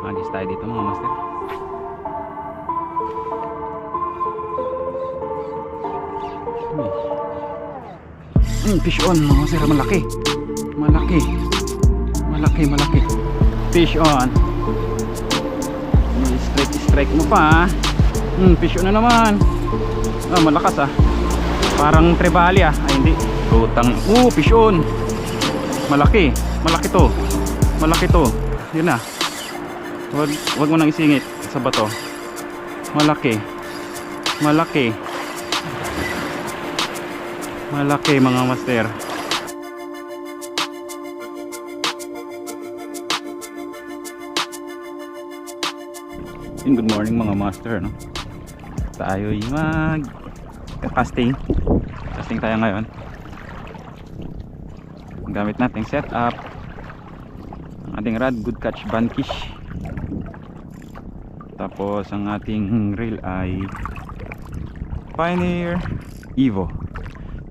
Magis tayo dito mga master. Mm, fish on mga master, malaki. Malaki. Malaki, malaki. Fish on. Mm, Strike, strike mo pa. Hmm, fish on na naman. Ah, malakas ah. Parang trevally ah. Ay hindi. Utang. Oh, fish on. Malaki. Malaki to. Malaki to. Yun na. Wag, wag mo nang isingit sa bato. Malaki. Malaki. Malaki mga master. Yun, good morning mga master no. Tayo mag casting. Casting tayo ngayon. Gamit nating setup ang ating rod good catch bankish. Tapos ang ating reel ay Pioneer Evo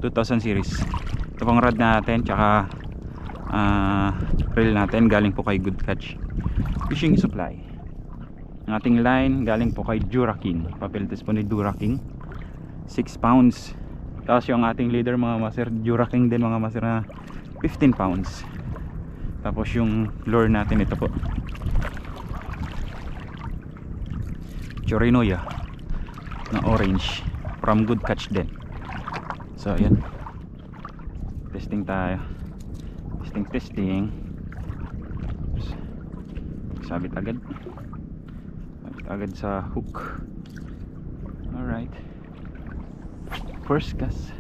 2000 series. Ito pang rod natin tsaka ah, reel natin galing po kay Good Catch Fishing Supply. Ang ating line galing po kay Duraking. Papilitas po ni Duraking. 6 pounds. Tapos yung ating leader mga master, Duraking din mga master na 15 pounds. Tapos yung lure natin ito po. Chorinoya na orange from Good Catch din. So ayan. Testing tayo. Testing testing. Sabit agad. Sabit agad sa hook. Alright. First cast.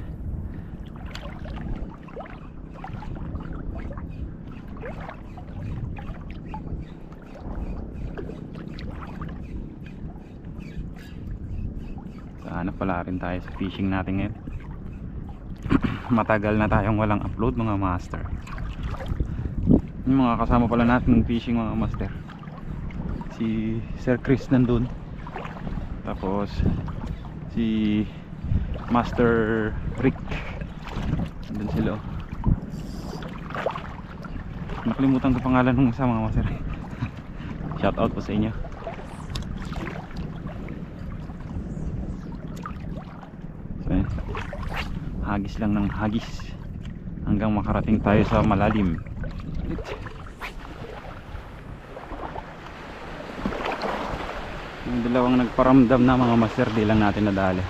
Pala rin tayo sa fishing natin ngayon. Matagal na tayong walang upload mga master. Yung mga kasama pala natin ng fishing mga master. Si Sir Chris nandun. Tapos si Master Rick. Nandun sila oh. Nakalimutan ko pangalan ng isa mga master. Shout out po sa inyo. So, yun. Hagis lang ng hagis hanggang makarating tayo sa malalim. Yung dalawang nagparamdam na mga master di lang natin nadali.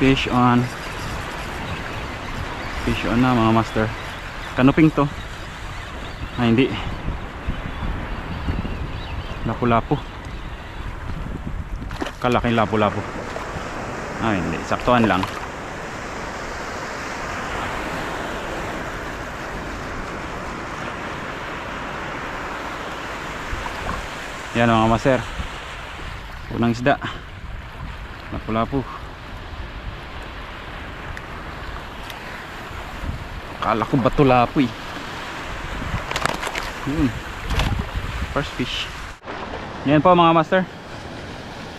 Fish on. Fish on na mga master. Kanuping to ah hindi. Lapu-lapu. Kalaking lapu-lapu. Ah hindi. Saktuan lang. Yan mga maser unang isda. Lapu-lapu. Akala ko bato lapo eh. Yun. First fish. Yan po mga master.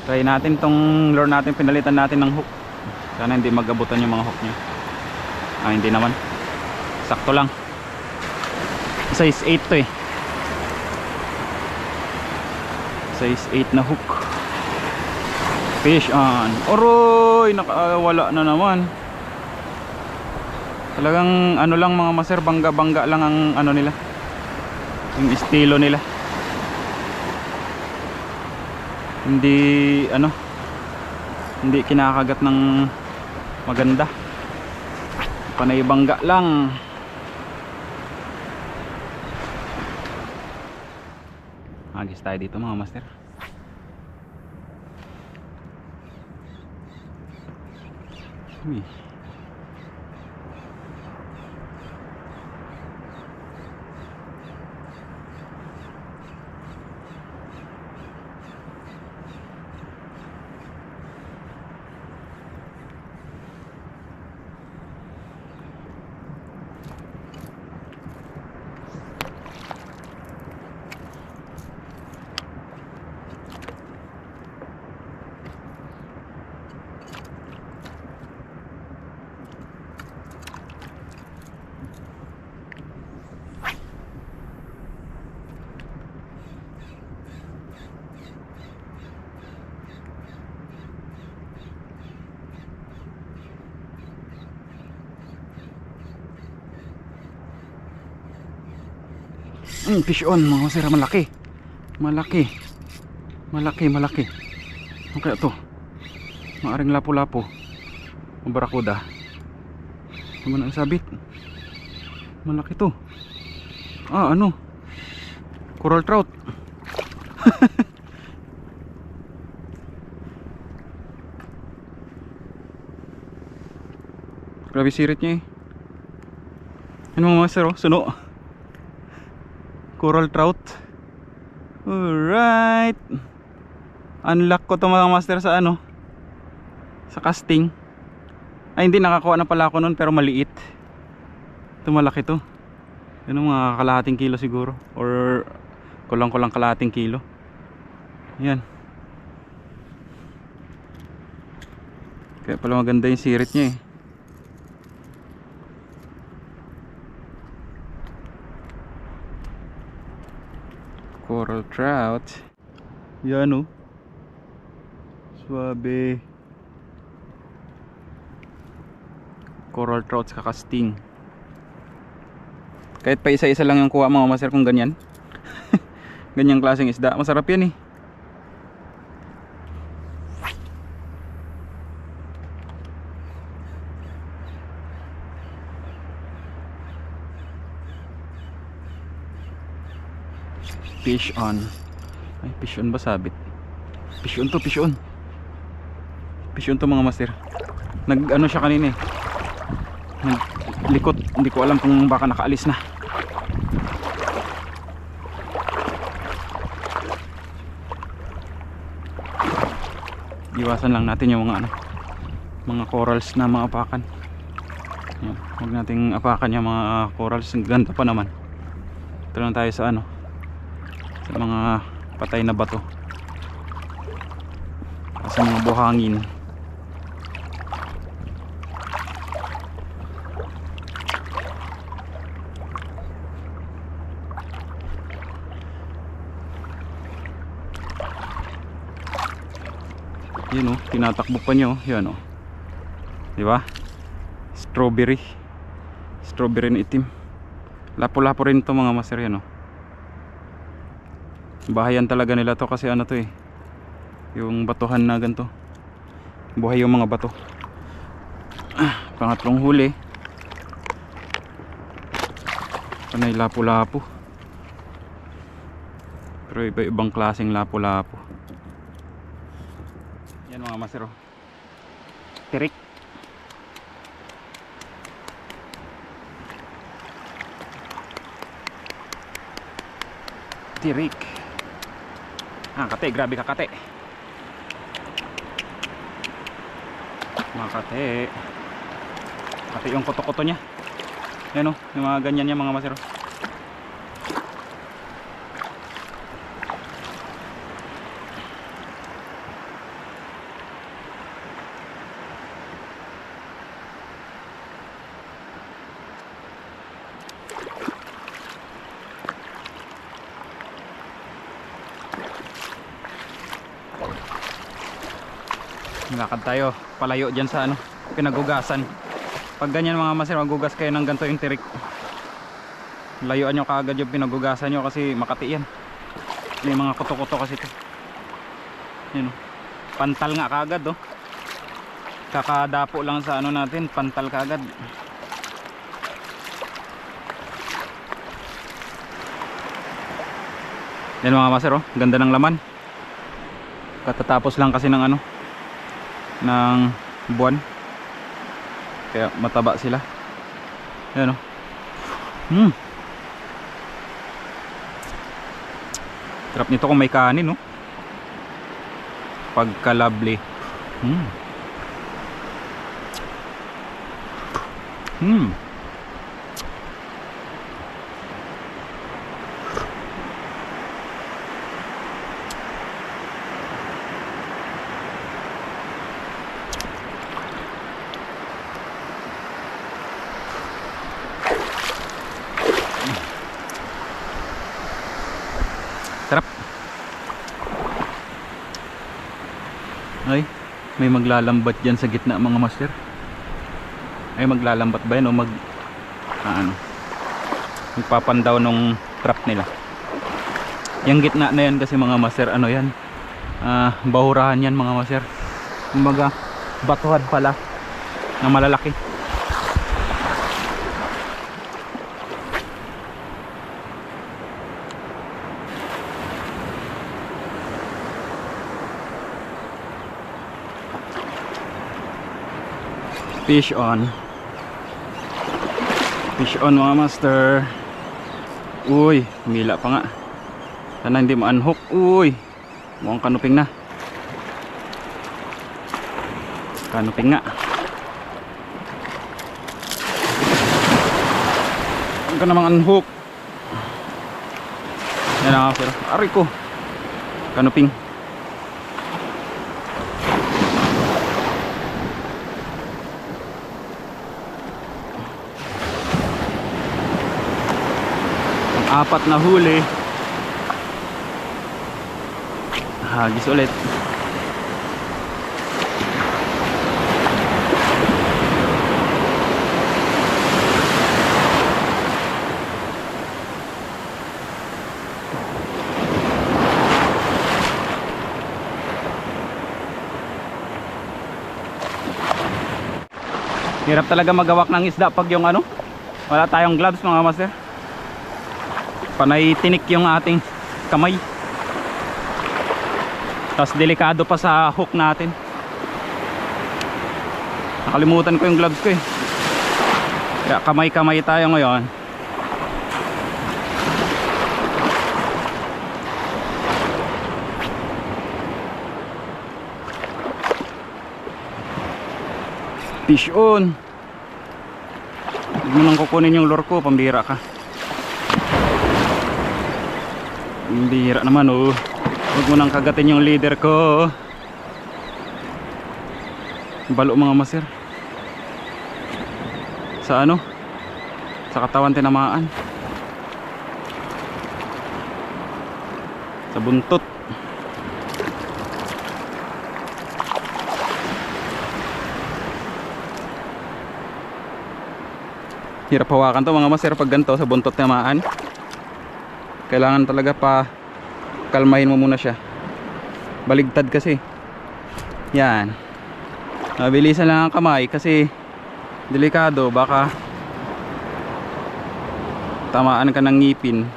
Try natin tong lure natin. Pinalitan natin ng hook. Sana hindi magabutan yung mga hook niya. Ah, hindi naman. Sakto lang. Size 8 to eh. Size 8 na hook. Fish on. Oroy! Nakawala na naman. Talagang ano lang mga maser, bangga-bangga lang ang ano nila. Yung estilo nila. Hindi ano hindi kinakagat ng maganda. Panay bangga lang. Agis tayo dito mga master. Uy. Mm, fish on mga master, malaki. Malaki. Malaki, malaki. Ano kaya to? Maaring lapo-lapo. O barakuda. Ano man ang sabit? Malaki to. Ah, ano? Coral trout. Grabe sirit niya eh. Ano mga master oh? Suno. Coral trout. Alright. Unlock ko to mga master sa ano? Sa casting. Ay hindi nakakuha na pala ako nun pero maliit. Ito malaki to. Ang mga kalahating kilo siguro. Or kulang-kulang kalahating kilo. Yan. Kaya pala maganda yung sirit niya eh. Coral trout. Yan oh. Swabe. Coral trout sa casting. Kahit pa isa-isa lang yung kuha mga master kung ganyan. Ganyang klaseng isda. Masarap yan eh. Fish on. Ay, fish on ba sabit? Fish on to, fish on. Fish on to mga master. Nag ano siya kanina eh. Naglikot. Hindi ko alam kung baka nakaalis na. Iwasan lang natin yung mga ano mga corals na mga apakan. Yan. Huwag nating apakan yung mga corals. Ganda pa naman. Ito lang tayo sa ano sa mga patay na bato. Sa mga buhangin. Yun o, tinatakbo pa nyo yan o di ba? Strawberry. Strawberry na itim. Lapo-lapo rin to mga master yan o bahayan talaga nila to kasi ano to eh. Yung batuhan na ganito. Buhay yung mga bato. Ah, pangatlong huli. Panay lapu-lapu. Pero iba ibang klaseng lapu-lapu. Yan mga masero tirik. Tirik Ah, kate, grabe ka kate. Mga kate. Kate yung koto-koto niya. Yan o, yung mga ganyan niya mga masero. Lakad tayo palayo dyan sa ano, pinagugasan. Pag ganyan mga maser, magugas kayo ng ganito yung tirik. Layuan nyo kaagad yung pinagugasan nyo kasi makati yan. May mga kuto-kuto kasi ito. Yun o. Pantal nga kaagad oh. Kakadapo lang sa ano natin, pantal kaagad. Yan mga maser oh, ganda ng laman. Katatapos lang kasi ng ano, ng buwan. Kaya mataba sila. Yan o hmm. Sarap nito kung may kanin no pagka lovely hmm. Hmm Sarap. Ay, may maglalambat dyan sa gitna mga master. Ay, maglalambat ba yan o mag... Ah, ano? Magpapandaw nung trap nila. Yung gitna na yan kasi mga master, ano yan? Ah, bahurahan yan mga master. Kumbaga, batuhan pala na malalaki. Fish on. Fish on mga master. Uy, humila pa nga. Sana hindi ma-unhook. Uy, mukhang kanuping na. Kanuping nga. Huwag ka namang unhook. Yan na nga sir. Aray ko. Kanuping. Apat na huli. Hagis ulit. Hirap talaga magawak ng isda pag yung ano wala tayong gloves mga master panay tinik yung ating kamay. Tapos delikado pa sa hook natin. Nakalimutan ko yung gloves ko eh. Kaya kamay kamay tayo ngayon. Fish on. Huwag mo nang kukunin yung lure ko pambira ka Bihira naman oh. Huwag mo nang kagatin yung leader ko. Balo mga maser. Sa ano? Sa katawan tinamaan. Sa buntot. Hirap hawakan to mga maser pag ganito sa buntot tinamaan kailangan talaga pa kalmahin mo muna siya. Baligtad kasi. Yan. Mabilisan lang ang kamay kasi delikado. Baka tamaan ka ng ngipin.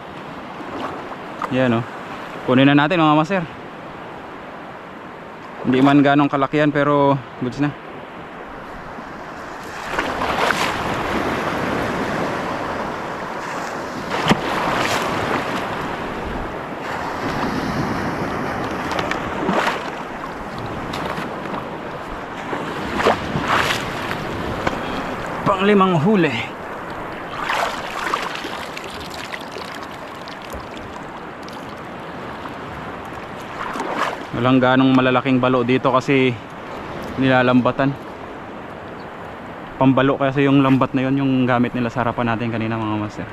Yan o kunin na natin mga maser hindi man ganong kalakihan pero goods na panglimang huli. Walang ganong malalaking balo dito kasi nilalambatan. Pambalo kasi yung lambat na yon yung gamit nila sa harapan natin kanina mga master.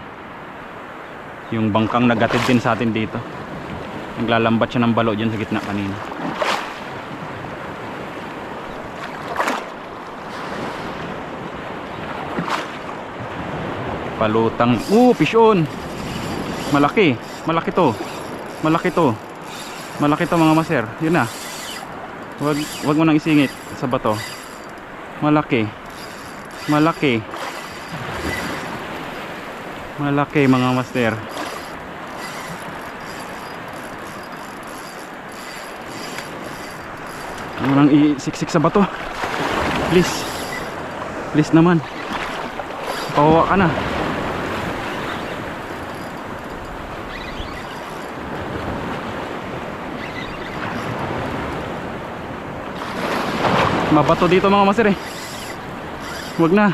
Yung bangkang nagatid din sa atin dito. Naglalambat siya ng balo dyan sa gitna kanina palutang. Uh fish on malaki. Malaki to. Malaki to. Malaki to mga maser. Yun na. Wag, wag mo nang isingit sa bato. Malaki. Malaki. Malaki mga master. Mo nang isiksik sa bato. Please. Please naman. Pawawa ka na mabato dito mga master eh. Wag na.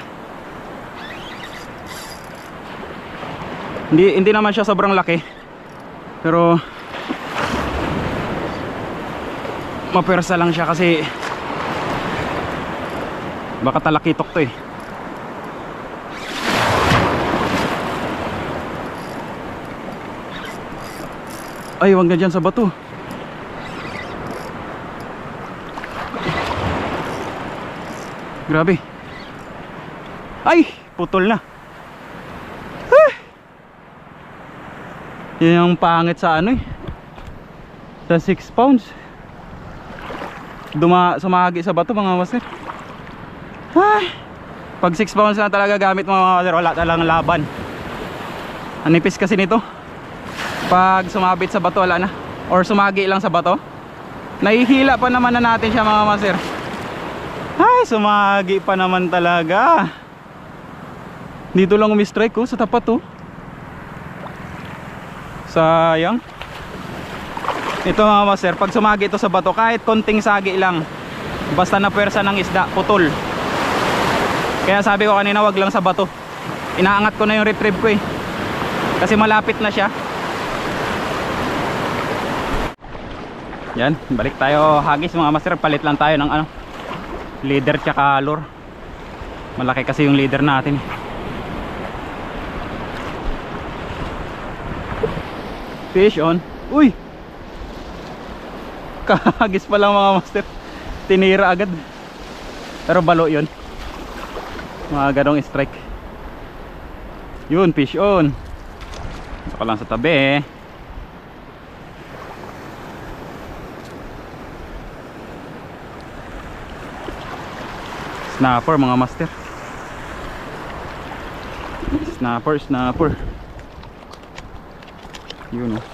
Hindi, hindi naman siya sobrang laki. Pero mapersa lang siya kasi baka talakitok to eh. Ay wag na dyan sa bato Grabe. Ay, putol na. Ah! Yan yung pangit sa ano eh. The 6 pounds. Duma sumagi sa bato mga master. Ay. Pag 6 pounds na talaga gamit mga master, wala talagang laban. Ang nipis kasi nito. Pag sumabit sa bato, wala na. Or sumagi lang sa bato. Nahihila pa naman na natin siya mga master. Ay, sumagi pa naman talaga. Dito lang umi-strike ko sa tapat oh. Sayang. Ito mga master, pag sumagi ito sa bato, kahit konting sagi lang, basta na pwersa ng isda, putol. Kaya sabi ko kanina, wag lang sa bato. Inaangat ko na yung retrieve ko eh. Kasi malapit na siya. Yan, balik tayo hagis mga master, palit lang tayo ng ano, leader tsaka lure. Malaki kasi yung leader natin. Fish on. Uy! Kahagis pa lang mga master. Tinira agad. Pero balo yun. Mga ganong strike. Yun, fish on. Saka lang sa tabi eh. Snapper mga master. Snapper, snapper. Yun oh.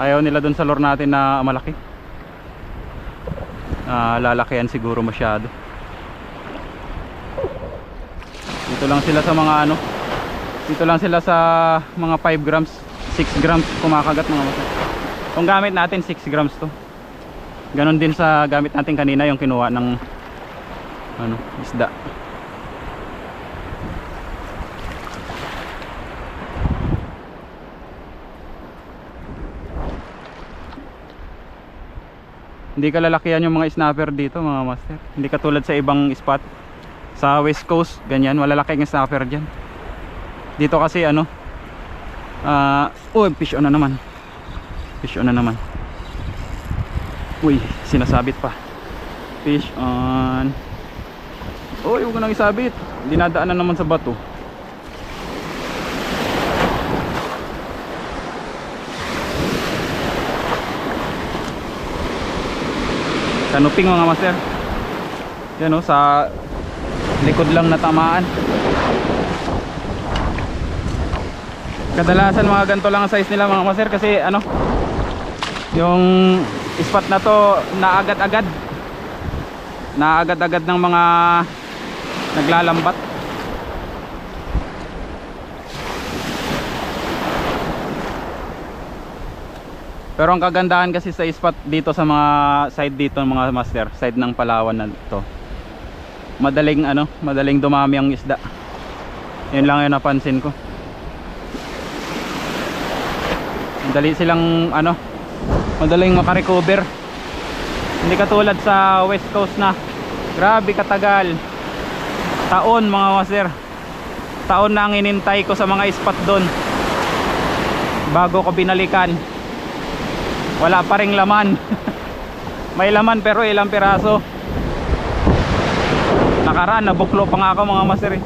Ayaw nila dun sa lure natin na malaki. Ah, lalakihan siguro masyado. Dito lang sila sa mga ano. Dito lang sila sa mga 5 grams, 6 grams kumakagat mga master. Kung gamit natin 6 grams to. Ganon din sa gamit natin kanina yung kinuha ng ano, isda. Hindi kalalakihan yung mga snapper dito mga master. Hindi katulad sa ibang spot. Sa west coast, ganyan, malalaki yung snapper dyan. Dito kasi ano, uh, oh, fish on na naman. Fish on na naman. Uy, sinasabit pa. Fish on. Oh, huwag nang isabit. Dinadaan na naman sa bato. Kanuping mga master. Yan o, sa likod lang natamaan. Kadalasan mga ganito lang ang size nila mga master kasi ano, yung spot na to naagad-agad. Naagad-agad ng mga naglalambat. Pero ang kagandahan kasi sa spot dito sa mga side dito mga master side ng Palawan na to. Madaling ano madaling dumami ang isda. Yun lang yung napansin ko. Madali silang ano madaling makarecover. Hindi katulad sa west coast na. Grabe katagal. Taon mga master taon na ang inintay ko sa mga spot doon. Bago ko binalikan. Wala pa ring laman. May laman pero ilang piraso. Nakaraan nabuklo pa nga ako mga master eh.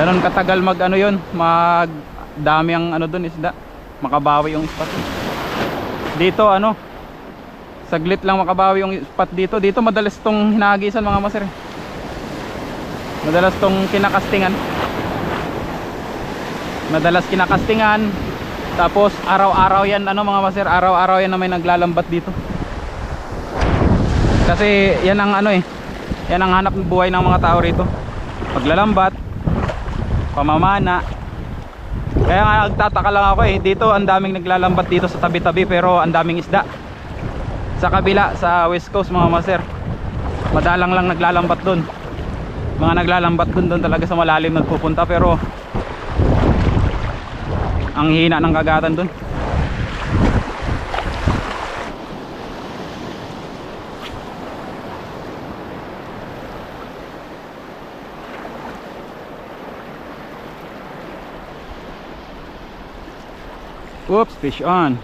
ganon katagal mag ano yun? Mag dami ang ano doon isda makabawi yung spot. Dito ano? Saglit lang makabawi yung spot dito. Dito madalas tong hinagisan mga master eh. madalas tong kinakastingan. Madalas kinakastingan. Tapos araw-araw yan ano mga master? Araw-araw yan na may naglalambat dito. Kasi yan ang ano eh. Yan ang hanap buhay ng mga tao rito. Paglalambat pamamana kaya nga nagtataka lang ako eh. Dito ang daming naglalambat dito sa tabi-tabi pero ang daming isda. Sa kabila sa west coast mga master madalang lang naglalambat dun. Mga naglalambat dun dun talaga sa malalim nagpupunta pero ang hina ng kagatan dun Oops, fish on.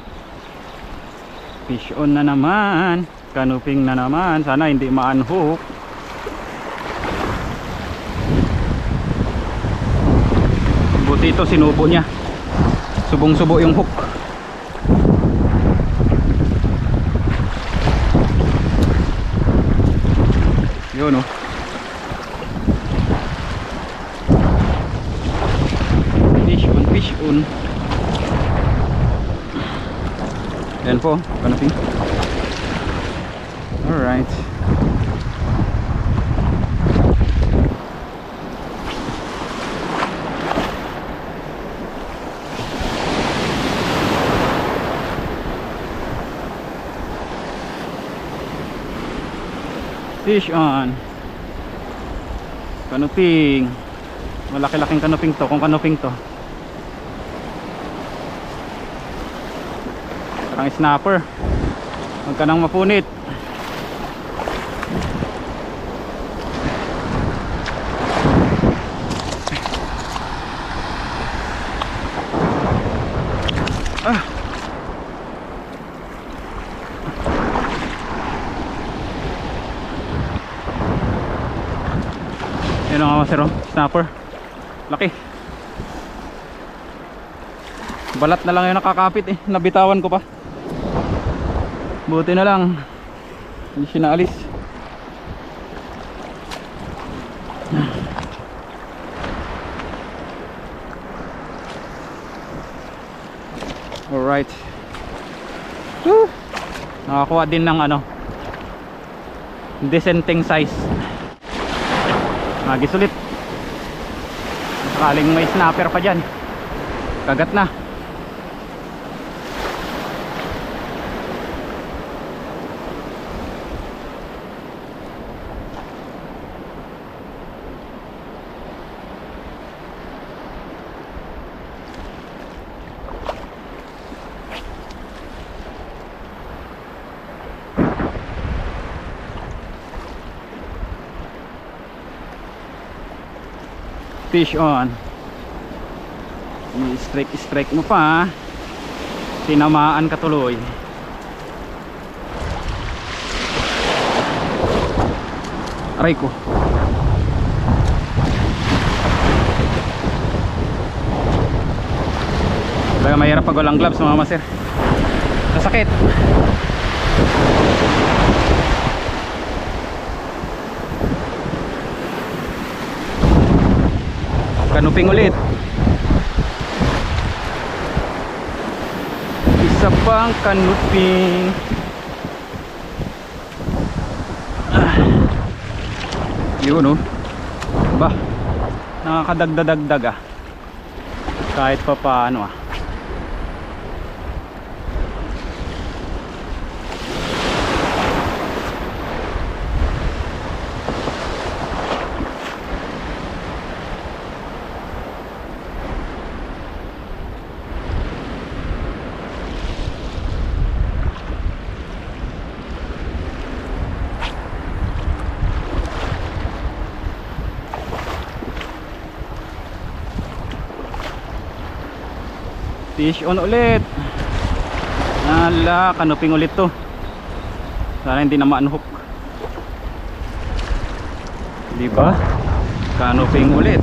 Fish on na naman. Canoping na naman. Sana hindi ma-unhook. Buti ito sinubo niya. Subong-subo yung hook. Po kanaping alright fish on. Kanuping malaki-laking kanuping to kung kanuping to parang snapper huwag ka nang mapunit ah Yan ang sir, oh. snapper. Laki. Balat na lang yung nakakapit eh. Nabitawan ko pa. Buti na lang. Hindi siya naalis. Alright. Woo! Nakakuha din ng ano. Decenteng size. Magis ulit. Sakaling may snapper pa dyan. Kagat na. Fish on. I-strike strike mo pa tinamaan ka tuloy. Aray ko. Talaga mahirap pag walang gloves mga master. Nasakit kanuping ulit. Isa pang kanuping. Ah. yun oh. Ba? Nakakadagdadagdag ah. Kahit pa paano ah fish on ulit. Ala kanuping ulit to. Sana hindi na ma-unhook di ba? Kanuping ulit.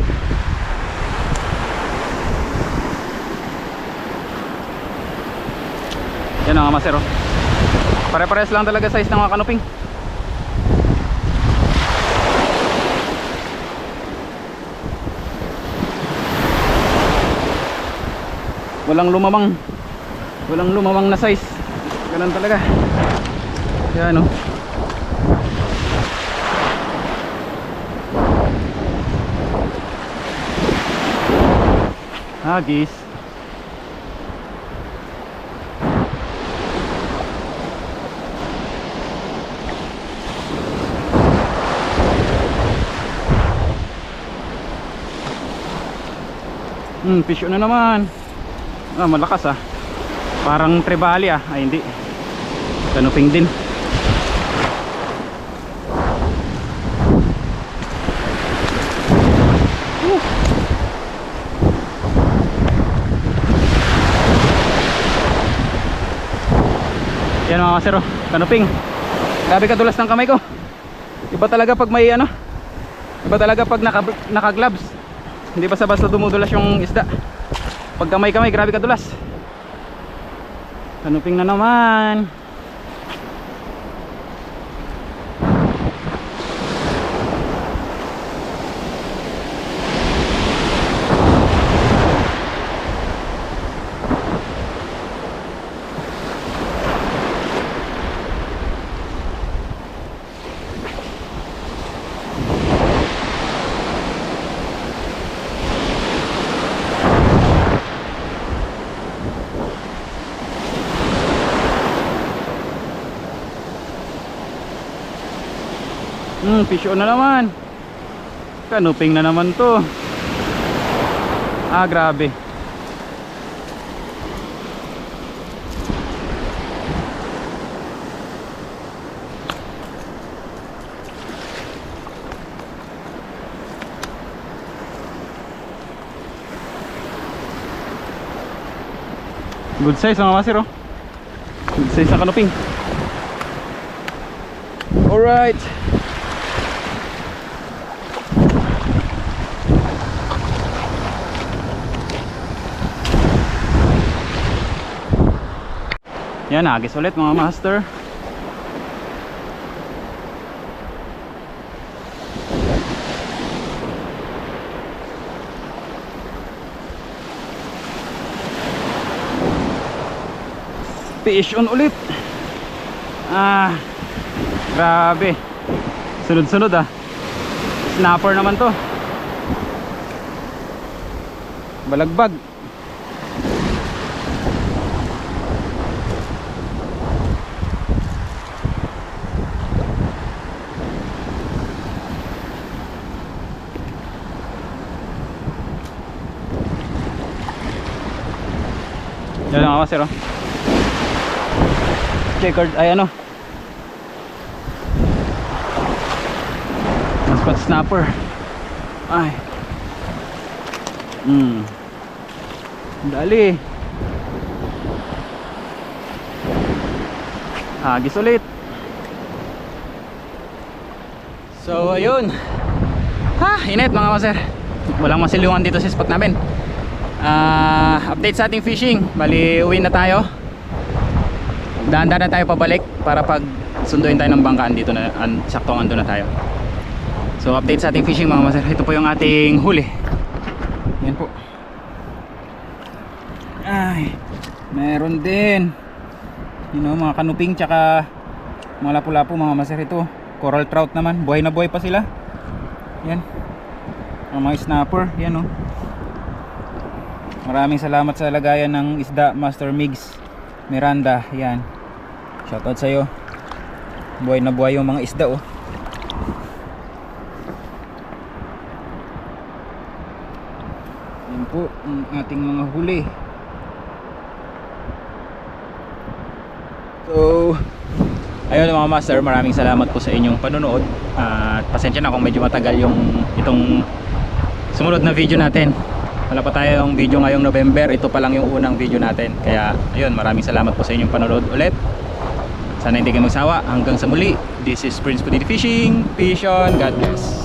Yan ang masero. Pare-pares lang talaga size ng mga kanuping walang lumamang. Walang lumamang na size. Ganun talaga. Yan o hagis Hmm, fish on na naman. Ah, malakas ah. Parang trebali ah. Ay hindi. Kanuping din. Yan mga kasero. Kanuping. Grabe kadulas ng kamay ko. Iba talaga pag may ano. Iba talaga pag naka, naka gloves. hindi basta-basta dumudulas yung isda. Pag kamay-kamay, grabe kadulas. Kanuping na naman. Hmm, fish on na naman. Kanuping na naman to. Ah, grabe. Good size mga masir oh. Good size na kanuping. Alright. Yan, agis ulit mga master. Fish on ulit. Ah, grabe. Sunod-sunod ah. Snapper naman to. Balagbag. Ako sir oh. Checkered ay ano? Spot snapper. Ay. Hmm. Dali. Hagis ulit. So ayun. Ha init mga maser Walang masilungan dito sa spot namin Ah, update sa ating fishing. Bali uwi na tayo. Dahan-dahan na tayo pabalik para pag sunduin tayo ng bangkaan dito na an, saktong ando na tayo. So update sa ating fishing mga master. Ito po yung ating huli. Yan po. Ay meron din. You know, mga kanuping tsaka mga lapu-lapu mga master. Ito coral trout naman. Buhay na buhay pa sila. Yan. Mga snapper. Yan oh Maraming salamat sa lagayan ng isda Master Migs Miranda. Yan. Shoutout sa iyo. Buhay na buhay yung mga isda oh. Yan po ang ating mga huli. So, ayun mga master, maraming salamat po sa inyong panonood. At pasensya na kung medyo matagal yung itong sumunod na video natin wala pa tayong video ngayong November. Ito pa lang yung unang video natin. Kaya ayun maraming salamat po sa inyong panonood ulit. Sana hindi kayo magsawa. Hanggang sa muli. This is Prince Pudity Fishing. Fish on God bless